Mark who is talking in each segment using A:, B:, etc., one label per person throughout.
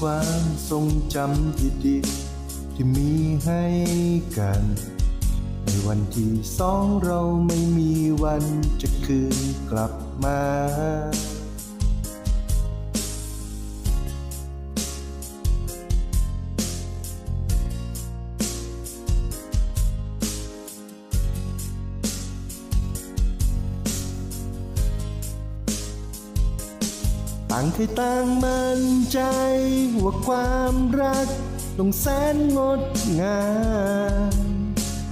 A: ความทรงจำที่ดีที่มีให้กัน ในวันที่สองเราไม่มีวันจะคืนกลับมา ต่างเคยต่างมั่นใจ ว่าความรักต้องแสนงดงาม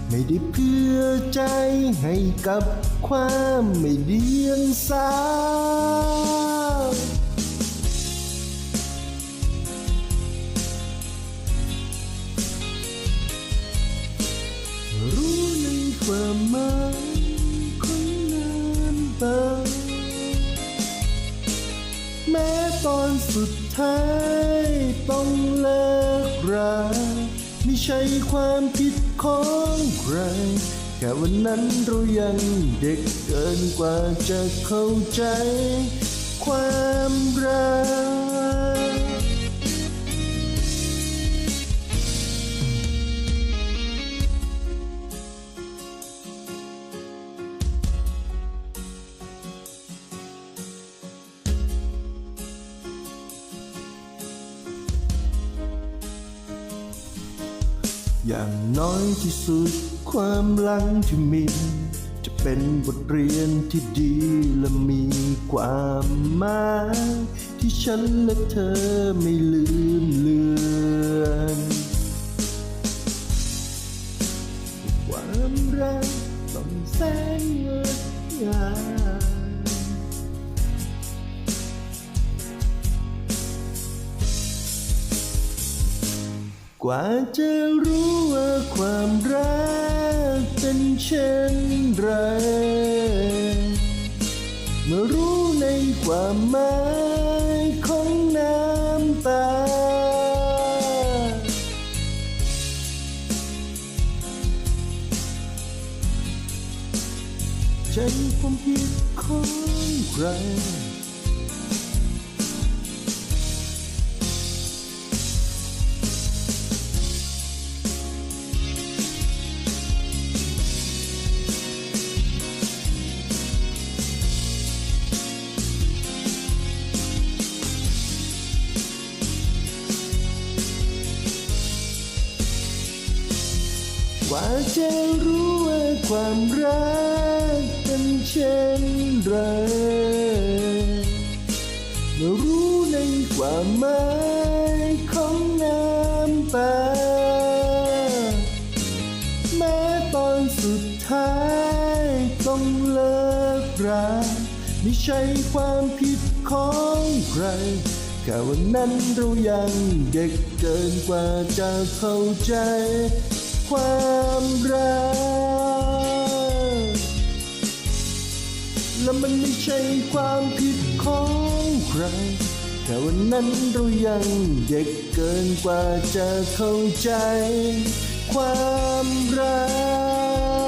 A: ไม่ได้เพื่อใจให้กับความไม่เดียงสารู้ในความหมาย ตอนสุดท้ายต้องเลิกราไม่ใช่ความผิดของใคร แค่วันนั้นเรายังเด็กเกินกว่าจะเข้าใจ ความรัก อย่างน้อยที่สุดความหลังที่มี จะเป็นบทเรียนที่ดีและมีความหมายที่ฉันและเธอไม่ลืมเลือน กว่าจะรู้ว่าความรักเป็นเช่นไรเมื่อรู้ในความหมายของน้ำตาฉันความผิดของใคร กว่าจะรู้ว่าความรักเป็นเช่นไรเมื่อรู้ในความหมายของน้ำตาแม้ตอนสุดท้ายต้องเลิกราไม่ใช่ความผิดของใครแค่วันนั้นเรายังเด็กเกินกว่าจะเข้าใจ ความรัก และมันไม่ใช่ความผิดของใคร แต่วันนั้นเรายังเด็กเกินกว่าจะเข้าใจ ความรัก